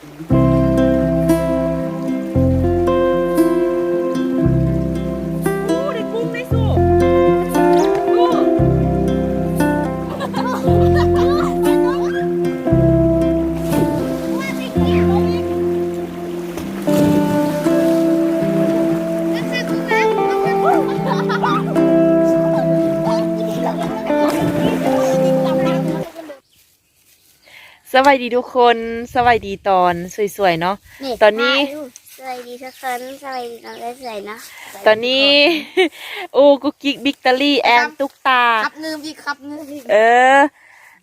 อู้ วัสดีทุกคนสวัสดีตอนสวยๆเนาะ ตอนนี้ สวัสดีทุกคนสวัสดีน้องได้ใส่นะตอนนี้ โอ้กุกกิกบิ๊กตอรี่แอนตุ๊กตา ครับนืมอีกครับนืมอีกเออ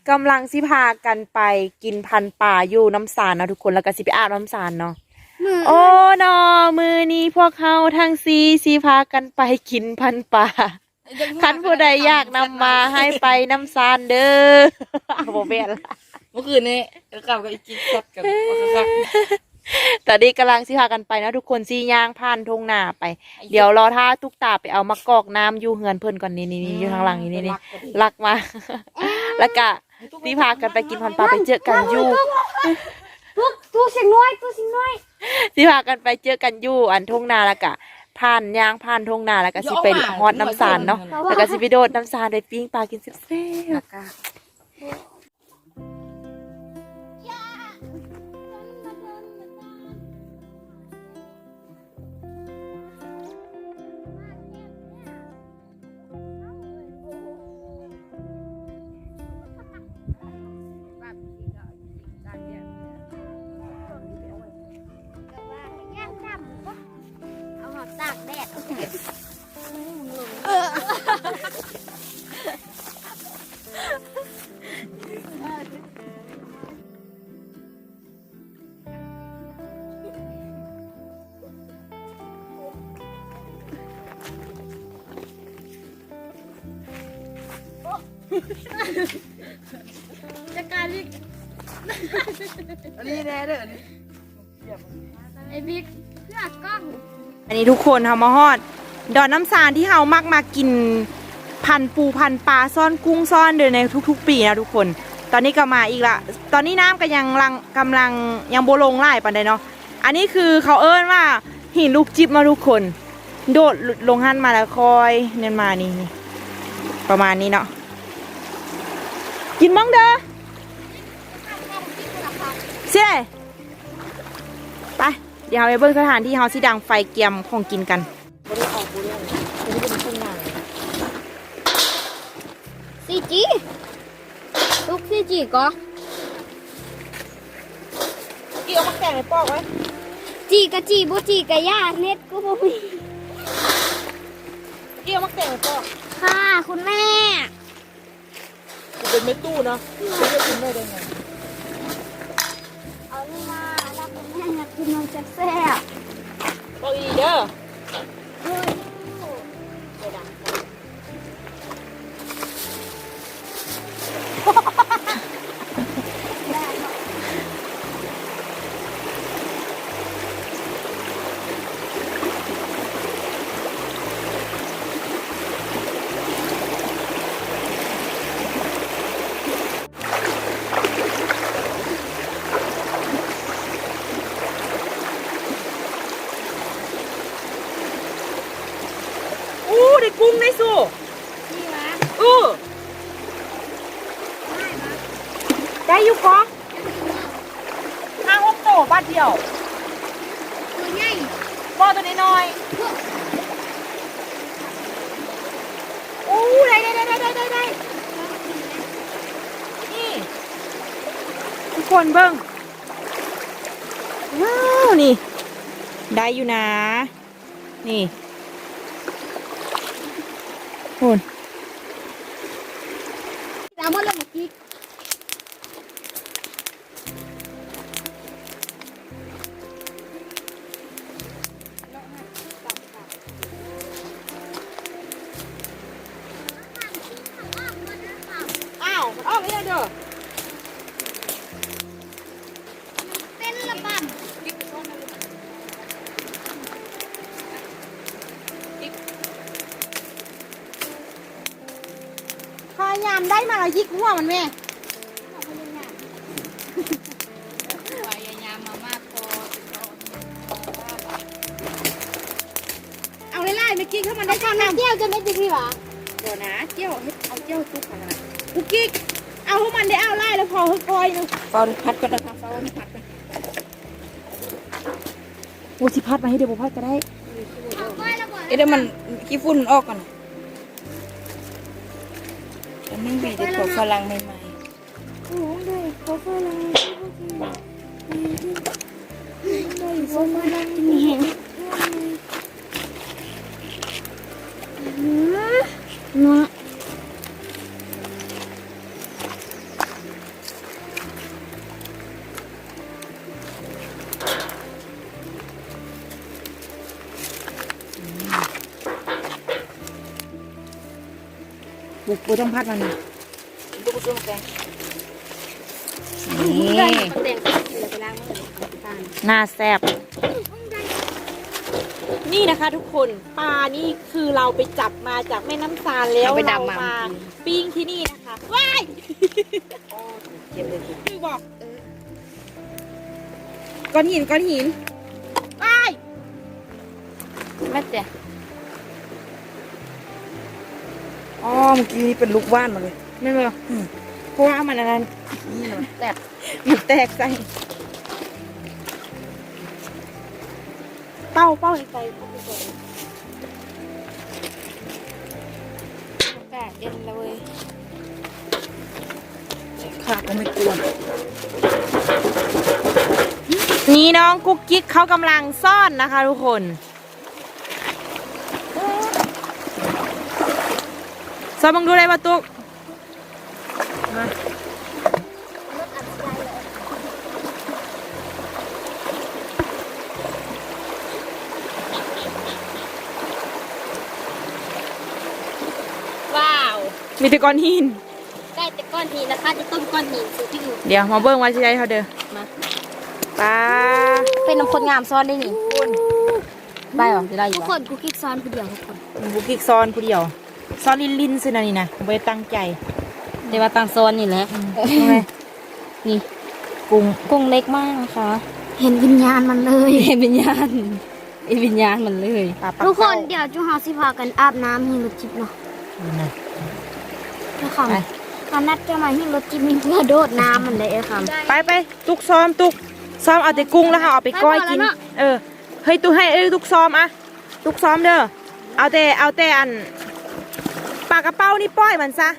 กำลังสิพากันไปกินพันธุ์ป่าอยู่น้ำสารเนาะทุกคนแล้วก็สิไปอาบน้ำสารเนาะโอ้นอมือนี้พวกเขาทั้งซีสิพากันไปกินพันธุ์ป่าคันผู้ใดอยากนำมาให้ไปน้ำสารเด้ออ้าวโบเบนละ เมื่อคืนนี้ก็กลับกับอีกกิ๊กซัดกับว่าคักตอนนี้กำลังสิพากันไปนะทุกคนซีย่างผ่านทงนาไป เดี๋ยวรอท่าตุ๊กตาไปเอามะกอกน้ำอยู่เฮือนเพิ่นก่อนนี่นี่นี่อยู่ข้างหลังนี่นี่นี่ลักมา แล้วก็สิพากันไปกินพันปลาไปเจอกันอยู่ตัวตัวเสียงน้อยตัวเสียงน้อย สิพากันไปเจอกันอยู่อันทงนาแล้วก็ผ่านย่างผ่านทงนาแล้วก็สิไปฮอดน้ำสารเนาะแล้วก็สิไปโดดน้ำสารไปปิ้งปลากินแซ่บเอ เด้ออันนี้ไอบิ๊กเพื่อกล้องอันนี้ทุกคนเฮามาฮอด ดอนน้ำสารที่เฮามักมากิน พันปูพันปลาซ่อนกุ้งซ่อนเดินในทุก ๆ ปีนะทุกคน ตอนนี้ก็มาอีกละตอนนี้น้ำก็ยังลังกำลังยังโบลงไล่ปันใดเนาะอันนี้คือเขาเอิ้นว่าหินลูกจิบมาทุกคน โดดลงหันมาแล้วคอยเนินมานี่นี่ประมาณนี้เนาะกินมั้งเด้อเสีย ดี๋ยวเราไปเบิ่งสถานที่เฮาสิดังไฟเกียมของกินกันซีจีลูกซีจีก็กี่เอามาแกงในปอกไว้จีกะจีบุจีกะย่าเน็ตก็บ่มีกี่เอามาแกงในปอกค่ะ คุณแม่เป็นเม็ดตู้เนาะไม่ได้กินได้ได้ไง กกินมันจะแซ่บบอกอีเด้อ นะอู้ได้อยู่กอห้าหกโตบาทเดียวตัวใหญ่บอตัวน้อยๆอู้ได้ได้ได้ได้ได้ได้ได้นี่ทุกคนเบิ้งว้าวนี่ ได้อยู่นะ นี่คุณ เป็นระบำพยายามได้มาแล้วยิกหัวมันแม่เอาไล่ล่เมื่กินข้ามันได้ข้าวน้ำเจียวจะไม่ดีพี่หรอเดี๋ยวนะเจียวเอาเจียวซุปก่านนะกุ๊กกิ๊ก เอาให้มันได้เอาไล่แล้วพอเฮ้ยก้อยนึงเฝ้าพัดก็ได้ครับเฝ้าพัดกันโอ้สิพัดมาให้เดี๋ยวบ่พัดก็ได้เอาก้อยระเบิดเอ๊ะเดี๋ยวมันขี้ฝุ่นออกก่อนแต่นึ่งบีเด็ดของฝรั่งใหม่โอ้ยได้เขาก็เลยได้ส้มมานี่ บุกบ่ต้องพัดมันนะๆดูซุ่มแกงนี่ได้เขาแต่งเลยไปล้างมือตาลหน้าแซ่บนี่นะคะทุกคนปลานี่คือเราไปจับมาจากแม่น้ำซานแล้วเอาไปเราดำมา มาปิ้งที่นี่นะคะว้ายเก็บเลยสิคือบอกก้อนหินก้อนหินว้ายแม่เจ๊ อ๋อเมื่อกี้นี่เป็นลูกว่านมาเลยไม่เป็นไรเพราะว่ามันอันนั้นนี่มันแตกมันแตกใส่เป้าเป้าในใจแตกเอ็นแล้วเว้ยข้าก็ไม่กลัวนี่น้องกุ๊กกิ๊กเขากำลังซ่อนนะคะทุกคน อนมึงดูเลยประตุกมาว้าว มีแต่ก้อนหิน ได้แต่ก้อนหินนะคะจะต้มก้อนหินซื้อที่อื่นเดี๋ยวมาเบิ้งว่าจะได้เท่าเดิมมาปลาเป็นน้ำคนงามซ้อนได้นี่คุณได้หรอจะได้อทุยู่กคนกูกิ๊กซ้อนผู้เดียวทุกคนบุกิกซอนผู้เดียว ซอนลินลินซื้อนะนี่นะไม่ได้ตั้งใจเดี๋ยวว่าตังโซนนี่แหละทำไมนี่กุ้งกุ้งเล็กมากนะคะ เห็นวิญญาณมันเลยเห็นวิญญาณไอวิญญาณมันเลยปลาปักทุกคนเป้าเดี๋ยวจุ๊เฮาสิพากันอาบน้ำหิ้งรถจิบเนาะนี่นะไอ้คำการนัดจะมาหิ้งรถจิบนี่เพื่อโดดน้ำมันเลยไอ้คำไปไปตุกซ้อมตุกซ้อมเอาแต่กุ้งแล้วค่ะเอาไปก้อยกินไปพอแล้วเนอะเออเฮ้ยตุกให้เอ้ยตุกซ้อมอะตุกซ้อมเด้อเอาแต่เอาแต่อันป ลากระเป้านี่ป้อยมันซะ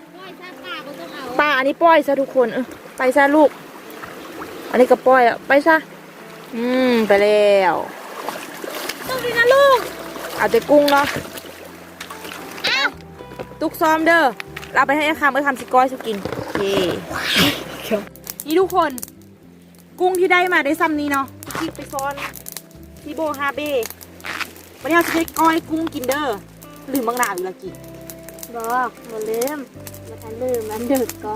ปลาอันนี้ป้อยซะทุกคนเออไปซะลูก อันนี้ก็ป้อยอะไปซะอืมไปแล้วต้องดีนะลูกเอาแต่กุ้งเนาะตุกซ้อมเด้อเราไปให้ไอ้คำไอ้คำสิก้อยสุกินโอเคนี่ทุกคน กุ้งที่ได้มาได้ซ้ำนี้เนาะที่ไปซ้อนที่โบฮาเบ้วันนี้เราจะไปก้อยกุ้งกินเด้อลืมบางหนาอยู่ละกิน บอกมาลืมมาทันลืมมันดึกก็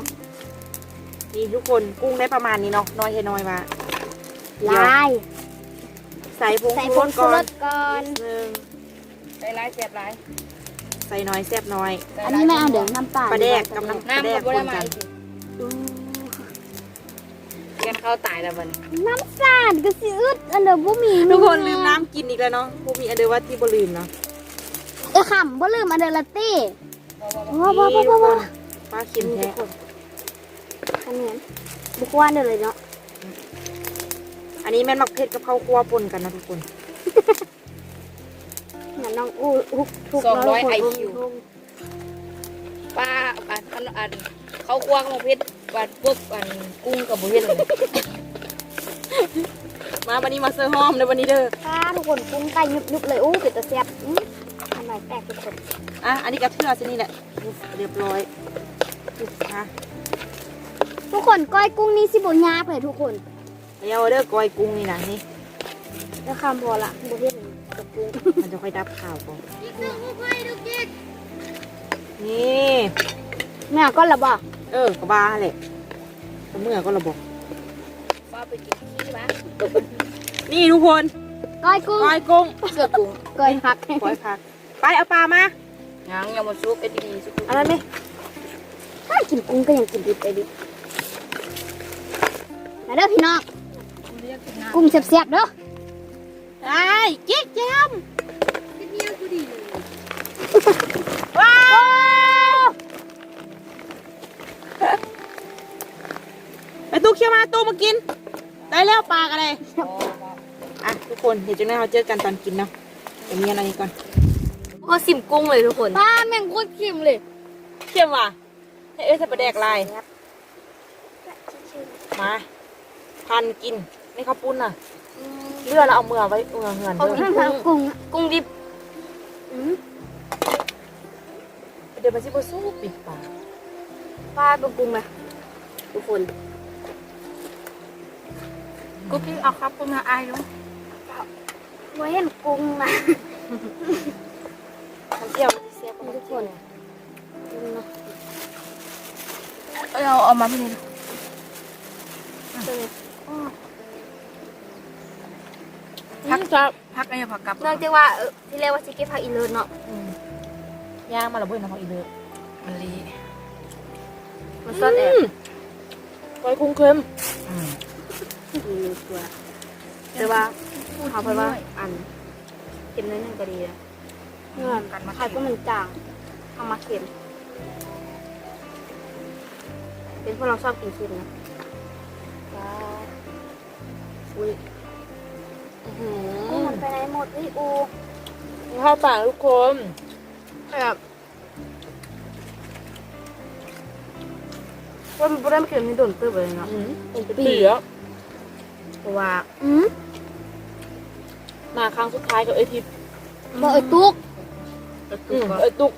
นี่ทุกคนกุ้งได้ประมาณนี้เนาะน้อยแค่น้อยมาลาย ใส่ผงใส่ชูผรงสชูก่อรนสก่อนหนึ่งใส่ร้ายเจ็บร้ายใส่น้อยแซ่บน้อย อันนี้ไม่เอาเดี๋ยวน้ำตาลปลาแดกกับน้ำปลาน้ำแดกักบคบันมากันอู้กันเข้าตายแล้วมันน้ำตาลก็สิอึดอันเดียวบ่มีทุกคนลืมน้ำกินอีกแล้วเนาะพวกมีอันเดียวว่าที่บ่ลืมเนาะเอ้ยคำบ่ลืมอันเดียวละตี้ โอ้บ่บ่นี่บ่ทุกคบ่นปลาเค็มแท้อันนี้บุกว่านเดียวเลยเนาะ อันนี้แม่นมักเผ็ดกับข้าวคั่วปนกันนะทุกคนงั้นน้องอู้ทุกทุกสองร้อยทุกไอคนคิวป้าอันอันอันเขาคั่วกับเพชรวันปุ๊บอันกุ้งกับบุเฮ็ดเลย มาวันนี้มาเซอร์ห้อมในวันนี้เด้อค่ะทุกคนกุ้งไก่ยุบๆเลยอู้เป็ดตะแซ่บอื้อทำไมแตกทุกคนอะอันนี้กระเทือสินี่แหละเรียบร้อยนะทุกคนก้อยกุ้งนี่สิบ่ยากเลยทุกคนเดี๋ยวเด้อกอยกุ้งนี่นะนี่แล้วคำพอละบ่เฮ็ดกับกุ้งมันจะค่อยดับข่าวก่อนนี่แม่ก็ละบ่เออกระบาแหละแต่เมื่อก็ระบ บป้าไปกินขี้มานี่ทุกคนก้อยกุ้งกอยกุ้งเสื้อกุ้งก้อยผักกอยผัก ไปเอาปลามายังยังมาซุปเอ็ดดีซุปอันนั้นไหมถ้ากินกุ้งก็ยังกินดิบไปดิมาเด้อพี่น้อง กุ้งแซ่บๆเด้อไอ้เจ๊กแจมว้าวไปตู้เคี้ยวมาตู้มากิน ได้แล้วปลากันเลยอะทุกคนเดี๋ยวจังนั้นเราเจอกันตอนกินเนาะเดี๋ยวมีอะไรก่อนก็สิมกุ้งเลยทุกคนป้าแม่งโคตรเค็มเลยเคี้ยวว่ะให้เอ้ยใส่ปลาแดกลายมาพันกินไม่ข้าวปุ้นน่ะเลือดเราเอามือไว้เออเหือนเขาเด้กิอนกุ้งกุ้งกุ้งดิบเดี๋ยวมันสิบสู้ปิดปากปลาตัวกุ้งไหมทุกคน กูพี่เอาครับกุ้งมาอายดูไว้เห็นกุ้งนะมันเจียวมันสิเสียบทุกคนเราเอามาพี่นี่พักจะพักไอ้ผักกับเนื่องจากว่าเออที่เรียกว่าชิคกี้พายอีเลิศเนาะย่างมาและเพื่อนน้องอีเลือมันลีมันซ่อนแอบไว้คุ้งเค็ม มีตัวแต่ว่าเขาไปว่าอันเค็มนิดนึงก็ดีนะเงื่อนไข่ก็มันจางเอามาเค็มเป็นพวกเราชอบกินเค็มนะอุ้ยกุ้งมันไปไหนหมดพี่อูข้าวปากทุกคนแบบว่ามันไม่ได้เค็มนี่โดนเติบเลยเนาะอืมเป็นปีแล้ว เพราะว่าอืมมาครั้งสุดท้ายกับไอทิพย์บ่ไอ้ตุ๊กอืมไอตุก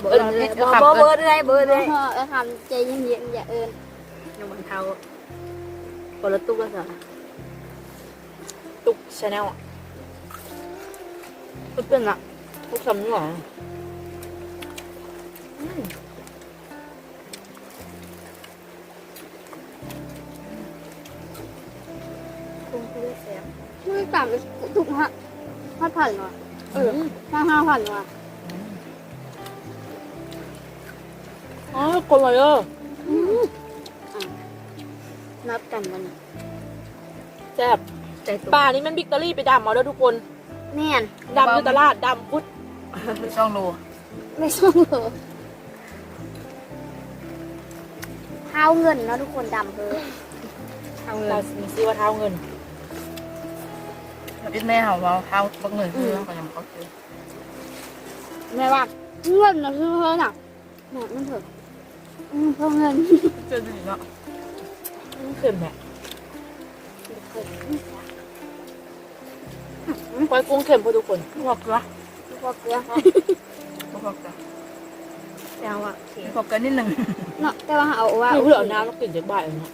เบอร์เลยเบอร์เบอร์เลยเบอร์เลยเออทำใจเย็นๆอย่าเอินน้ำมันเท้าคนละตุ๊กแล้วสิตุกชาแนลตุ๊กเป็นอะทุกสำนักกุ้ง มือต่ำไปถูกฮะห้าพันว่ะเออห้าห้าพันว่ะอ๋อคนเลยเออนับกันมันแซ่บป่านี้มันบิ๊กตอรี่ไปดำเอาแล้วทุกคนแน่นดำอยู่ตลาดดำพุทธช่องโลไม่ส่องเลยเท้าเงินเนาะทุกคนดำเลยเอาเงิเรานมีซื้อว่าเท้าเงิน พี่แม่เขาว่าเท้าบักเงินคือเขายังเขาซื้อแม่ว่าเงินนะคือเพิ่นอะหมดมันเถอะอืมเพิ่มเงินเจอดีเนาะเค็มแหละไว้กุ้งเค็มพอทุกคนพวกเกลือพอเกลือพวกเกลือแต่ว่าพวกเกลือนิดหนึ่งเนาะแต่ว่าเอาว่านี่เพื่อน้ำแล้วกลิ่นจากบ้านเนาะ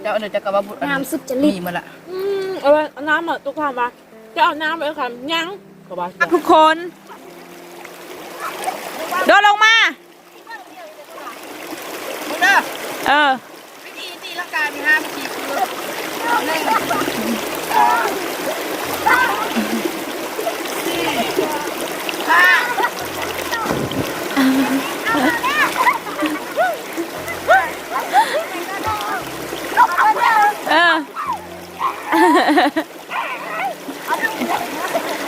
เดี๋ยวเดี๋ยวจะกลับมาบุญน้ำสุดจะมีลิดมาละอื เอาไว้เอาน้ำอะทุกท่านมาจะเอาน้ำไปค่ะยังก็บ้าทุกคน โดนลงมา มึงเด้อเออ วิธีตีลังกามีห้าวิธีคือหนึ่งห้าเออ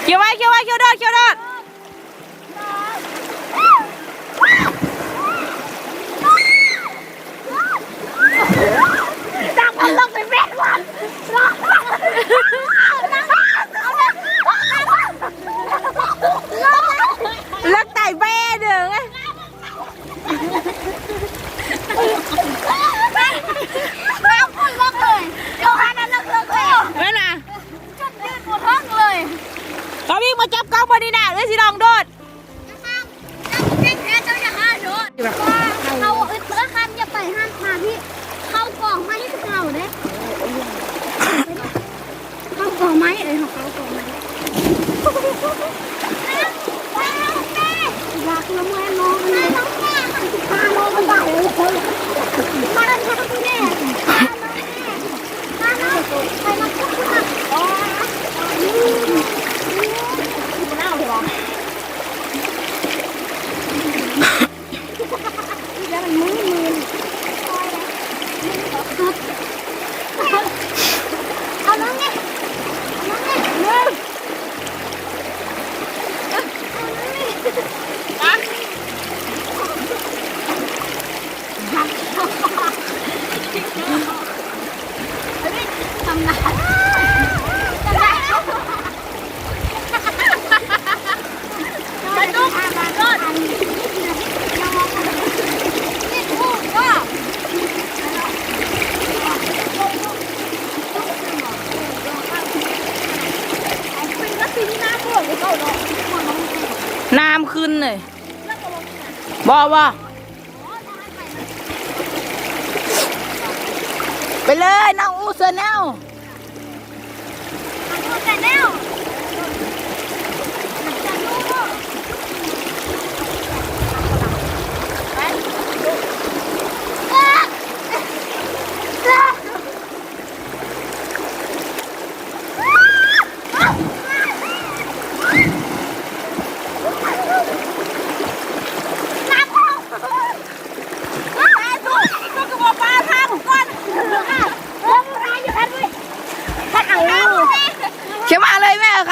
เกี่ยวไว้เกี่ยวไว้เกี่ยวโดดเกี่ยวโดด น้ำขึ้นเลยบอบอไปเลยน้องอูเซอร์นลอูเซอร์นล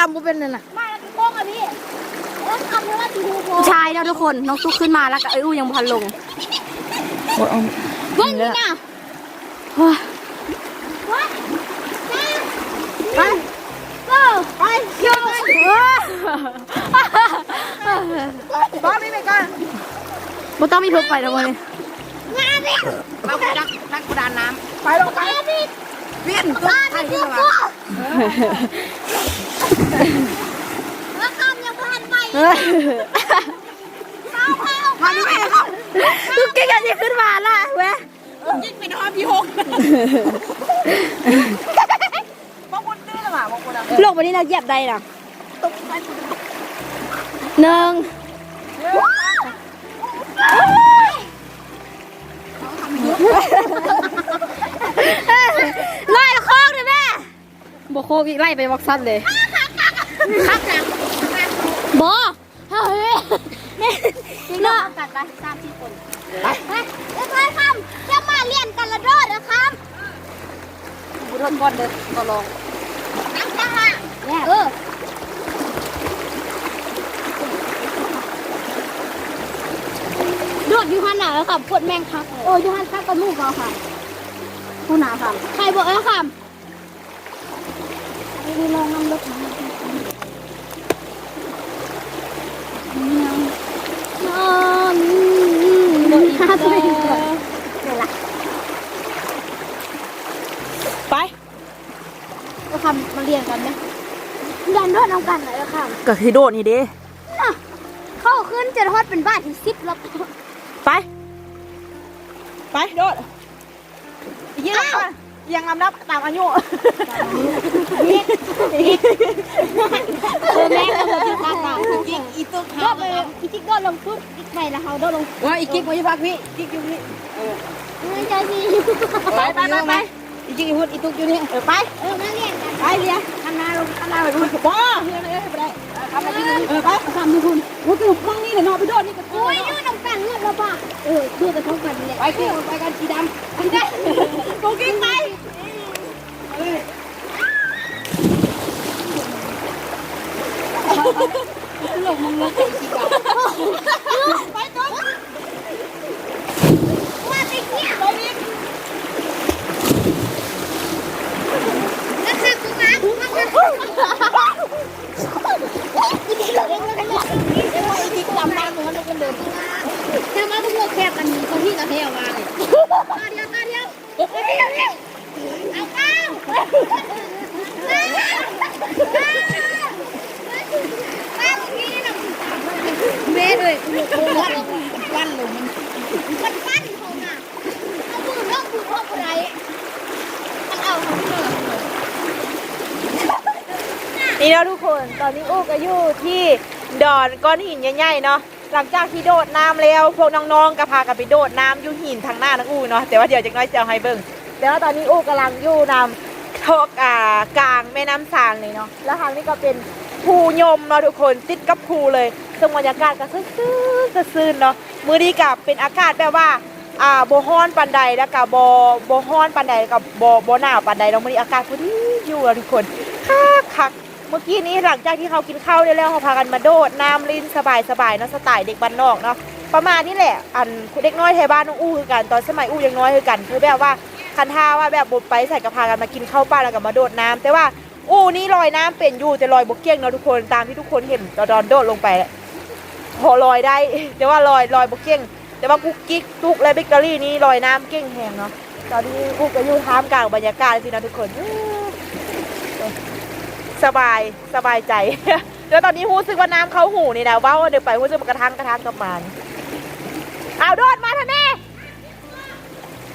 เลยแม่คำกูเป็นนั่นน่ะชายแล้วทุกคนน้องตุ๊กขึ้นมาแล้วก็เอ้ยอู้ยังพันลงเบิ้งนี่นะไปก็ไปโยบ้าไม่ไปก่อนบ่ต้องมีเพิ่มไปแล้ววันนี้เรานักนักกุดานน้ไปลงไปำ เวียนตัวไทยขึ้นมาแล้วคำยังพันไปพาดูแม่ครับตุ๊กแกกันจะขึ้นมาละเว้ยยิ่งเป็นห้อพี่หกบางคนตื้อหรือเปล่าบางคนอะโลกวันนี้เราเหยียบใดน่ะหนึ่งเไล่โค้งเลยแม่บโค้งอีกไล่ไปวักซัดเลยครับนะบอเฮ้ยเนาะกันไปสามสี่คนไปไปไปคำจะมาเรียนกันละโดดนะครับกูทนก่อนเดินก็ลองน้ำจังอะเออโดดยูฮันหนาแล้วค่ะปวดแมงคักเลยโอ้ยูฮันคักกับลูกเราค่ะ ผู้หนาค่ะใครบอกแล้วค่ะดูลองน้ำรถน้ำนอนบนห้าสิบนี่แหละไปก็คำมาเรียนกันไหมเรียนโดดน้ำกันเลยแล้วค่ะก็คือโดดนี่เด้น่ะเข้าขึ้นจะทอดเป็นบ้านที่สิบแล้วไป ไปโดด อีกยี่ห้อยังลำดับตามอายุเออแม่ก็เลยที่พักมากิ๊กอีตุ๊กโดดไปอีจิกโดดลงปุ๊บอีกไปแล้วเขาโดดลงว่าอีกิ๊กมาอยู่พักพี่กิ๊กอยู่นี่ไม่ใช่สิไปไปไปไปอีกิ๊กอีพุดอีตุ๊กอยู่นี่เออไปเออมาเรียนกันไปเรียนข้างหน้าลงข้างหน้าไปดูบ้าเฮียเลยไปได้ทำอะไรกินเออไปทำทุกคนโอ้ยห้องนี้เดี๋ยวนอนไปโดดนี่ก็โอ้ยนู่นน้ำ กันเลือดระบาดเออดูไปท้องกันเลยไปกิ๊กไปกันสีดำไปได้กูกินไปหลงมึงเลยไอ้สีดำไปตัวว่าไปเที่ยวแล้วค่ะคุณมาคุณมาคุณกิ๊กดำน้ำเหมือนกันเดิน แค่มาพวกแคบอันนี้คนที่จะเที่ยวมาเลยตาเดียวตาเดียวเดียวเดียวเอาเก้าเมย์เลยวันวันลงมันมันปั้นเขาน่ะเอามือเลิกมือพ่ออะไรมันเอาเขาเถอะนี่แล้วทุกคนตอนนี้อู้ก็อยู่ที่ดอนก้อนหินใหญ่ๆเนาะ หลังจากที่โดดน้ำแล้ว พวกน้องๆก็พากันไปโดดน้ำอยู่หินทางหน้านักอู้เนาะแต่ว่าเดี๋ยวจะน้อยจะเอาให้เบิ่งแต่ว่าตอนนี้อู้กำลังอยู่นำทอกอ่ากลางแม่น้ำสางเลยเนาะแล้วทางนี้ก็เป็นภูยมเนาะทุกคนติดกับภูเลยซึ่งบรรยากาศก็ซื่อซื่อเนาะมื้อนี้กับเป็นอากาศแบบว่าอ่าบ่ฮ้อนปานใดแล้วก็บ่บ่ฮ้อนปานใดกับโบ่บ่หนาวปานใดเนาะมื้อนี้อากาศพอดีอยู่อะทุกคนคักคัก มื่อกี้นี้หลังจากที่เขากินข้าวได้แล้วเขาพากันมาโดดน้ำลิ้นสบายสบายๆเนาะสไตล์เด็กบ้านนอกเนาะประมาณนี้แหละ อันเด็กน้อยไทยบ้านน้องอู้คือกันตอนสมัยอู้ยังน้อยคือกันคือแบบว่าคันท่าว่าแบบบดไปใส่กระพากันมากินข้าวป้าแล้วก็มาโดดน้ำแต่ว่าอู้นี่ลอยน้ำเป็นอยู่แต่ลอยบกเกี้ยงเนาะทุกคนตามที่ทุกคนเห็นตอนโดดลงไปพอลอยได้ แต่ว่าลอยลอยบกเกี้ยง แต่ว่ากุ๊กกิ๊กตุกและเบเกอรี่นี่ลอยน้ำเก่งแหงเนาะตอนนี้กุ๊กก็อยู่ท่ามกลางบรรยากาศสินะทุกคน สบายสบายใจดี๋ยวตอนนี้รู้สึกว่าน้ำเข้าหูนี่นะว่าเดี๋ยวไปรู้สึกมันกระทันกระทันกับมันเอาโดดมาทำไม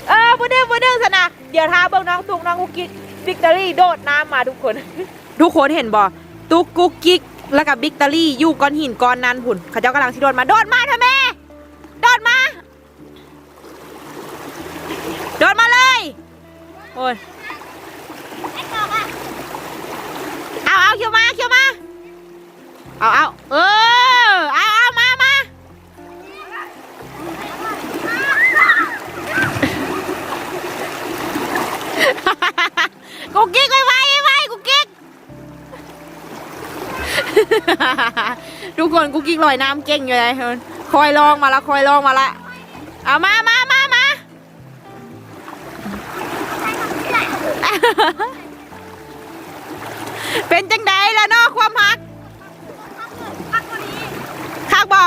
เออบูดึงบูดึงสนะเดี๋ยวท้าเบิ้งน้องตุกน้องกุ๊กกิ๊กบิ๊กเตอรี่โดดน้ำมาทุกคน ทุกคนเห็นบ่ตุกกุ๊กกิ๊กแล้วกับบิ๊กเตอรี่อยู่ก้อนหินก้อนนั้นผุนเขาเจ้ากำลังชิโดดมาโดดมาทำไมโดดมา โดดมาเลยโอ้ย เอาเขียวมาเขียวมา เอาเอาเออเอาเอามามากูกิ๊กไว้ไว้ไว้กูกิ๊กทุกคนกูกิ๊กลอยน้ำเก่งอยู่เลยคอยลองมาละคอยลองมาละเอามามามามา เป็นจังใดล่ะเนาะความฮักคักบ่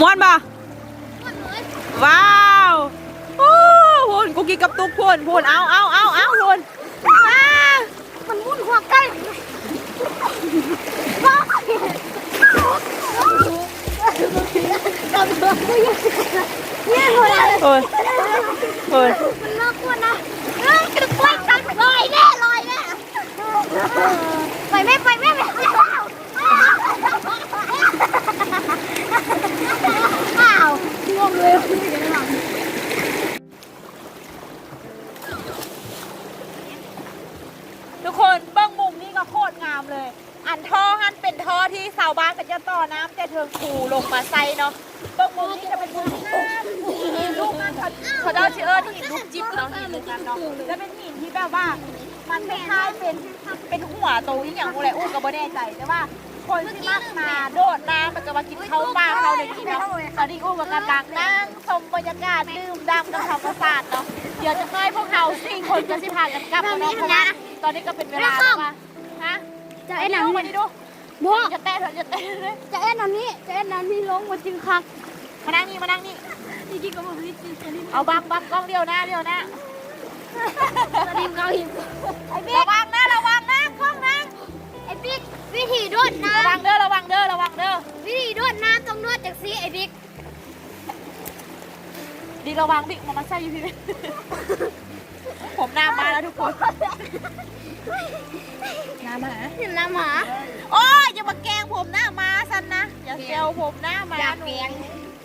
ม่วนบ่ว้าวโอ้พูนกูกินกับตุกพูนพูนเอาเอาเอาเอาพูนว้ามันมุ่นหัวใกล้ เนี่ยหัวโอ้ยโอ้ยมันน่ากลัวนะเฮ้ยกระตุ้ยตันลอยแน่ลอยแน่ไปแม่ไปแม่ไปอ้าวงงเลยคุยกันหลัง ทุกคนเบิ้งมุมนี่ก็โคตรงามเลย อันท่อหันเป็น ท่อที่ชาวบ้านก็จะต่อน้ำแต่เทิงคูลงมาใส่เนาะเบิ้งมุมนี่จะเป็นมุมที่น้ำลูกมันเขาเขาเดาชื่อเอิญหินลูกจิ๊บเนาะหินลูกนั้นเนาะแล้วเป็นหินที่แบบว่า มันคล้ายๆเป็นเป็นหัวโตอีกอย่างอะไรอู้ก็บ่แน่ใจแต่ว่าคนที่มากมาโดดน้ำมันก็มากินข้าวปลาเขาเลยกินเนาะตอนนี้อู้กับกำลังนั่งชมบรรยากาศดื่มด่ำกับธรรมศาสตร์เนาะเดี๋ยวจะให้พวกเขาสี่คนจะสิพากันกลับมาเนาะเพราะว่าตอนนี้ก็เป็นเวลาแล้วว่าฮะจะเอ็นน้ำดูนี่มาดิดู บัวจะเต้นเถอะจะเต้นเลยจะเอ็นน้ำนี้จะเอ็นน้ำนี้ลงมาจึงคักมานั่งนี่มานั่งนี่จริงๆก็บอกว่าจริงๆจะรีบเอาบังบังกล้องเดียวหน้าเดียวหน้าจะรีบเขาหิบไอ้บิ๊ระกวังนะระวังนะกล้องนะไอ้บิ๊กวิธีดวดน้ระวังเด้อระวังเด้อระวังเด้อำวิธีดวดน้ำต้องนวดจากซีไอ้บิ๊กดีระวังบิ๊กมามาใส่อยู่พี่ผมหน้ามาแล้วทุกคนน้ำหมาเห็นน้ำหมา โอ้ยอย่ามาแกล้งผมหน้ามาสันนะ อย่าเซลผมหน้ามาอย่าหนูแกง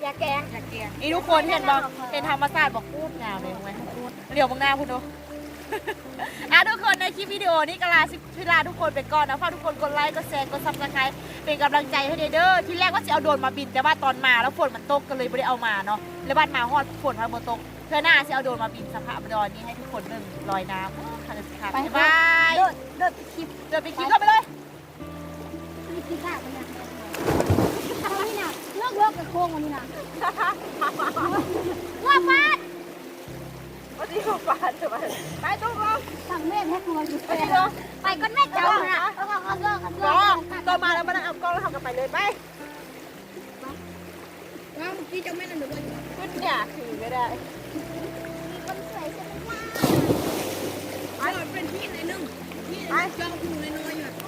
อย่าแกงอย่าแกล้งนี่ทุกคนเห็นบอกเห็นธรรมศาสตร์บอกพูดงามเลยไหมพูดเดี๋ยวมึงหน้าพูดดู อะทุกคนในคลิปวิดีโอนี้ก็ลาสิพิลาทุกคนไปก่อนนะฝากทุกคนกดไลค์กดแชร์กดซับสไครต์เป็นกำลังใจให้เด้อที่แรกว่าจะเอาโดรนมาบินแต่ว่าตอนมาแล้วฝนมันตกก็เลยไม่ได้เอามาเนาะแล้วบ้านมาฮอดฝนพังมาตกเพื่อหน้าจะเอาโดรนมาบินสภาพดอนนี้ให้ทุกคนเบิ่งลอยน้ำค่ะสิครับบ๊ายบาย โดดโดดคลิป เดินไปคิดเข้าไปเลย คลิปที่ข้ามันนะทำนี่นะเลิกเลิกกับโค้งวันนี้นะว่าฟาดวันนี้ถูกปานถูกปไปตุ้งลงสั่งแม่แพ็คมาอยู่ไปไปก้อนแม่เจ้านะแล้วก็เลิกกันเลิล้องกตอนมาแล้วมานั่งเอากล้องแล้วทำกันไปเลยไปว่าเมื่จ้าแม่นั่นหรือว่าขึ้นเนี่ยถือไม่ได้มีคนสวยใช่ไหมไปเป็นพี่ในนึงไปเจ้าหูในนึง